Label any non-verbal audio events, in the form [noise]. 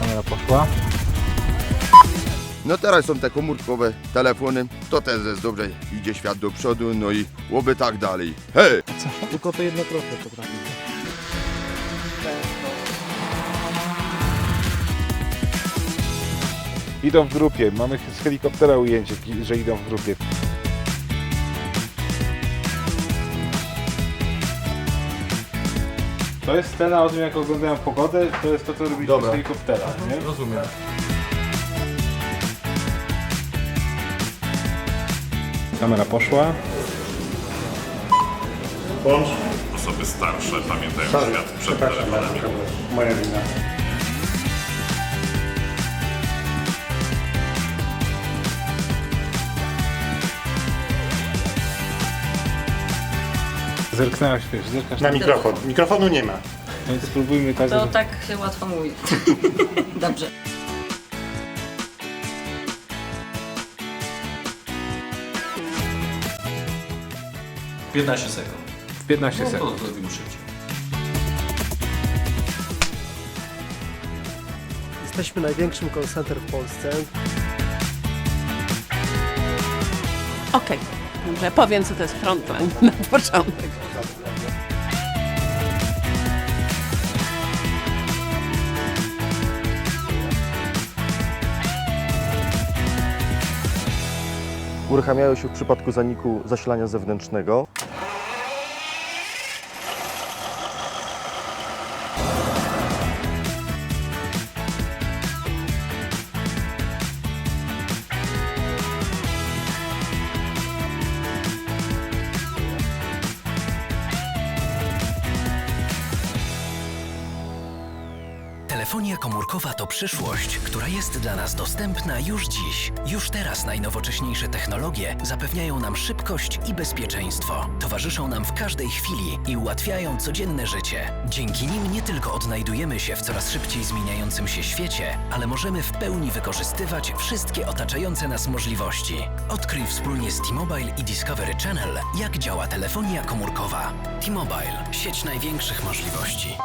Kamera poszła. No teraz są te komórkowe telefony, to też jest dobrze, idzie świat do przodu, no i łoby tak dalej. Hej! Tylko to jednokrotnie potrafi. Idą w grupie. Mamy z helikoptera ujęcie, że idą w grupie. To jest scena o tym, jak oglądają pogodę. To jest to, co robiliśmy z helikoptera. Nie? Rozumiem. Kamera poszła. Osoby starsze pamiętają świat przed telefonami. Moja wina. Zerknęłaś, wiesz, zerkasz Na mikrofon. Mikrofonu nie ma. Więc spróbujmy tak, To żeby... tak się łatwo mówi. [laughs] Dobrze. W 15 sekund. w 15 No sekund. to zrobimy szybciej. Jesteśmy największym call center w Polsce. Okej, dobrze, powiem co to jest frontline [laughs] na początek. uruchamiają się w przypadku zaniku zasilania zewnętrznego. Telefonia komórkowa to przyszłość, która jest dla nas dostępna już dziś. Już teraz najnowocześniejsze technologie zapewniają nam szybkość i bezpieczeństwo. Towarzyszą nam w każdej chwili i ułatwiają codzienne życie. Dzięki nim nie tylko odnajdujemy się w coraz szybciej zmieniającym się świecie, ale możemy w pełni wykorzystywać wszystkie otaczające nas możliwości. Odkryj wspólnie z T-Mobile i Discovery Channel, jak działa telefonia komórkowa. T-Mobile, sieć największych możliwości.